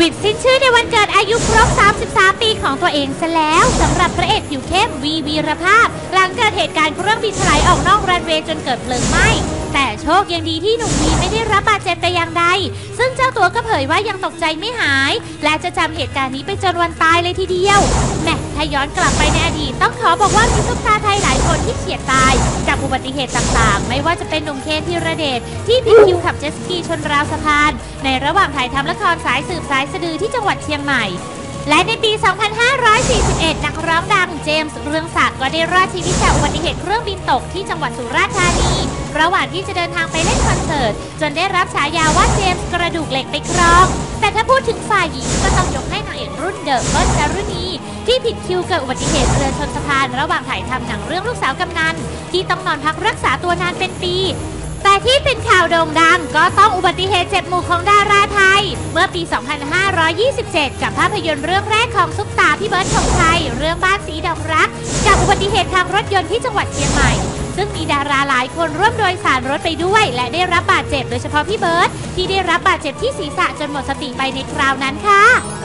วิดสิ้นชื่อในวันเกิดอายุครบ 33 ปีของตัวเองซะแล้วสำหรับพระเอกผิวเข้มวีวีรภาพ หลังเกิดเหตุการณ์เครื่องบินถลายออกนอกรันเวย์จนเกิดเพลิงไหม้แต่โชคยังดีที่หนุ่มวีไม่ได้รับบาดเจ็บแต่อย่างใด ซึ่งเจ้าตัวก็เผยว่ายังตกใจไม่หาย และจะจำเหตุการณ์นี้ไปจนวันตายเลยทีเดียวแหม่ถ้าย้อนกลับไปในอดีตต้องขอบอกว่ามีซุปตาไทยหลายคนที่เฉียดตาย อุบัติเหตุต่างๆ ไม่ว่าจะเป็นหนุ่มเคนธีรเดชที่ผิดคิวขับเจสกีชนราวสะพาน ในระหว่างถ่ายทำละครสายสืบสายสะดือที่จังหวัดเชียงใหม่ และในปี 2541 นักร้องดังเจมส์เรืองศักดิ์ก็ได้รอดชีวิตจากอุบัติเหตุเครื่องบินตกที่จังหวัดสุราษฎร์ธานี ระหว่างที่จะเดินทางไปเล่นคอนเสิร์ต จนได้รับฉายาว่าเจมส์กระดูกเหล็กไปครอง แต่ถ้าพูดถึงฝ่ายหญิงก็ต้องยกให้นางเอกรุ่นเดอะเบิ้ลจารุณี ที่ผิดคิวเกิดอุบัติเหตุเรือชนสะพานระหว่างถ่ายทำหนังเรื่องลูกสาวกำนันที่ต้องนอนพักรักษาตัวนานเป็นปี แต่ที่เป็นข่าวโด่งดังก็ต้องอุบัติเหตุเจ็บหมู่ของดาราไทย เมื่อปี 2527 กับภาพยนตร์เรื่องแรกของซุปตาพี่เบิร์ดธงชัยเรื่องบ้านสีดอกรักจากอุบัติเหตุทางรถยนต์ที่จังหวัดเชียงใหม่ซึ่งมีดาราหลายคนร่วมโดยสารรถไปด้วย และได้รับบาดเจ็บโดยเฉพาะพี่เบิร์ดที่ได้รับบาดเจ็บที่ศีรษะจนหมดสติไปในคราวนั้นค่ะ